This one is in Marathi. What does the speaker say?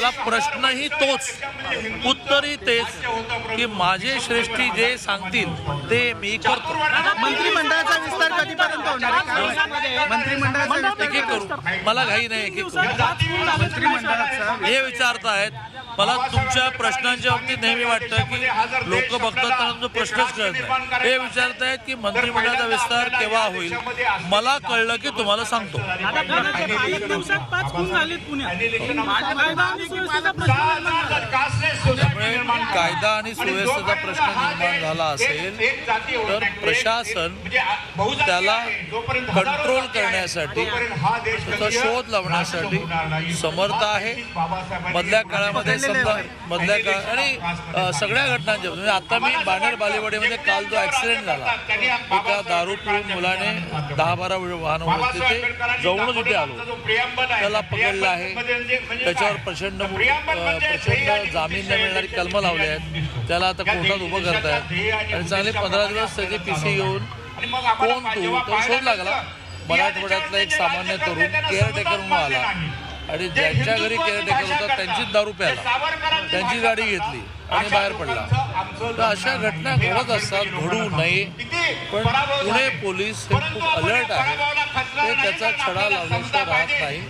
त्याला प्रश्नही तोच उत्तरही तेच की माझे श्रेष्ठी जे सांगतील ते मी करतो. मंत्रिमंडळाचा विस्तार कधीपर्यंत होणार मंत्रिमंडळाचा विस्तार एक एक करू मला घाई नाही एक एक करू. मंत्रिमंडळाचा हे विचारतायत मला तुमच्या प्रश्नांच्या बाबतीत नेहमी वाटतं की लोक बघतात त्यांना तो प्रश्नच कळत नाही. हे विचारतायत की मंत्रिमंडळाचा विस्तार केव्हा होईल? मला कळलं की तुम्हाला सांगतो. त्यामुळे कायदा आणि सुव्यवस्थेचा प्रश्न निर्माण झाला असेल तर प्रशासन त्याला कंट्रोल करण्यासाठी त्याचा शोध लावण्यासाठी समर्थ आहे. मधल्या काळामध्ये समजा मधल्या काळ आणि सगळ्या घटनांच्या म्हणजे आता मी बाणेर बालेवाडीमध्ये काल जो ऍक्सिडेंट झाला एका दारू पिऊन मुलाने दहा बारा वाहन होते तिथे जाऊनच इथे आलो. त्याला पकडलं आहे. त्याच्यावर प्रचंड मु- अ, प्रचंड जामीन न मिळणारी कलमं लावली. आहेत. त्याला आता कोर्टात उभं करतायत. आणि चांगले पंधरा दिवस त्याची पी सी घेऊन कोण तू तर शोध लागला? मराठवाड्यातला एक सामान्य तरुण केअर टेकर म्हणून आला. आणि ज्यांच्या घरी केअर टेकर होता त्यांचीच दारू प्याला त्यांची गाडी घेतली आणि बाहेर पडला. तर अशा घटना घडत असतात घडू नये पण पुणे पोलीस हे खूप अलर्ट आहे. ते त्याचा छडा लावल्याशिवाय राहत नाही.